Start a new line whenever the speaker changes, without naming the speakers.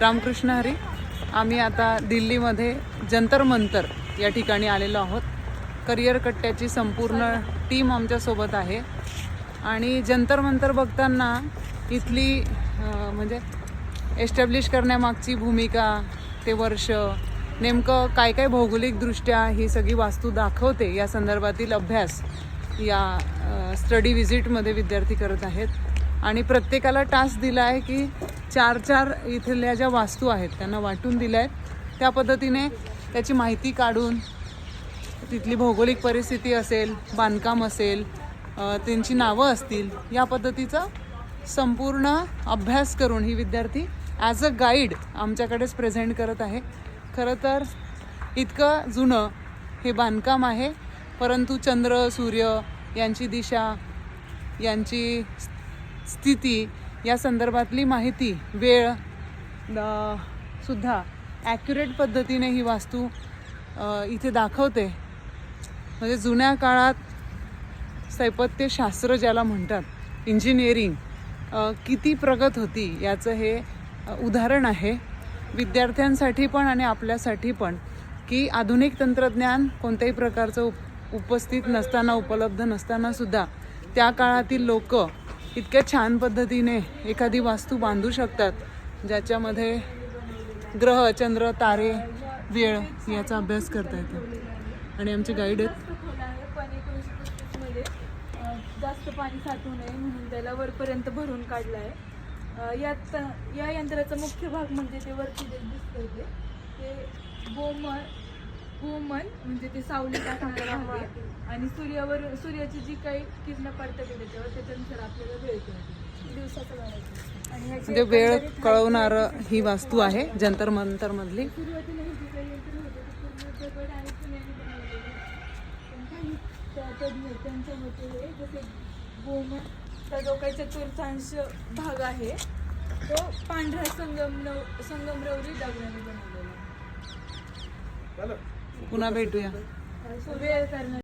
रामकृष्ण हरी. आम्ही आता दिल्लीमध्ये जंतर मंतर या ठिकाणी आलेलो आहोत. करिअर कट्ट्याची संपूर्ण टीम आमच्यासोबत आहे. आणि जंतर मंतर बघताना इथली म्हणजे एस्टॅब्लिश करण्यामागची भूमिका ते वर्ष नेमकं काय काय भौगोलिकदृष्ट्या ही सगळी वास्तू दाखवते या संदर्भातील अभ्यास या स्टडी व्हिजिटमध्ये विद्यार्थी करत आहेत. आणि प्रत्येकाला टास्क दिला आहे की चार चार इथल्या ज्या वास्तू आहेत त्यांना वाटून दिल्या. आहेत त्या पद्धतीने त्याची माहिती काढून तिथली भौगोलिक परिस्थिती असेल बांधकाम असेल त्यांची नावं असतील या पद्धतीचा संपूर्ण अभ्यास करून ही विद्यार्थी ॲज अ गाईड आमच्याकडेच प्रेझेंट करत आहे. खरं तर इतकं जुनं हे बांधकाम आहे परंतु चंद्र सूर्य यांची दिशा यांची स्थिती या संदर्भातली माहिती वेळ सुद्धा ॲक्युरेट पद्धतीने ही वास्तू इथे दाखवते. म्हणजे जुन्या काळात स्थापत्यशास्त्र ज्याला म्हणतात इंजिनिअरिंग किती प्रगत होती याचं हे उदाहरण आहे. विद्यार्थ्यांसाठी पण आणि आपल्यासाठी पण की आधुनिक तंत्रज्ञान कोणत्याही प्रकारचं उप उपस्थित नसताना उपलब्ध नसतानासुद्धा त्या काळातील लोक इतक्या छान पद्धतीने एखादी वास्तू बांधू शकतात ज्याच्यामध्ये ग्रह चंद्र तारे वेळ याचा अभ्यास करता येतो. आणि आमचे गाईड आहेत.
जास्त जास्त पाणी साठवू नये म्हणून त्याला वरपर्यंत भरून काढलं आहे यात या यंत्राचा मुख्य भाग म्हणजे ते वरती दिसतं दिसतंय ते ते गोमन गोमन म्हणजे ते सावली टाकणारा आहे आणि सूर्यावर सूर्याची जी काही किरणं पडतात त्याच्यावर त्याच्यानुसार आपल्याला वेळ कळते. दिवसाचं आणि ह्याची
म्हणजे वेळ
एकंदरीत
कळवणार ही वास्तू आहे जंतर मंतर मधली
सुरुवातीला हे जे काही यंत्र होतं ते पूर्ण दगड आणि बनवलेलं पण काही त्या तज्ञ त्यांच्या मते हे जसे गोमनचा जो काही चतुर्थांश भाग आहे तो पांढऱ्या संगमरव संगमरवरी दगडाने बनवलेला आहे.
पुन्हा भेटूया.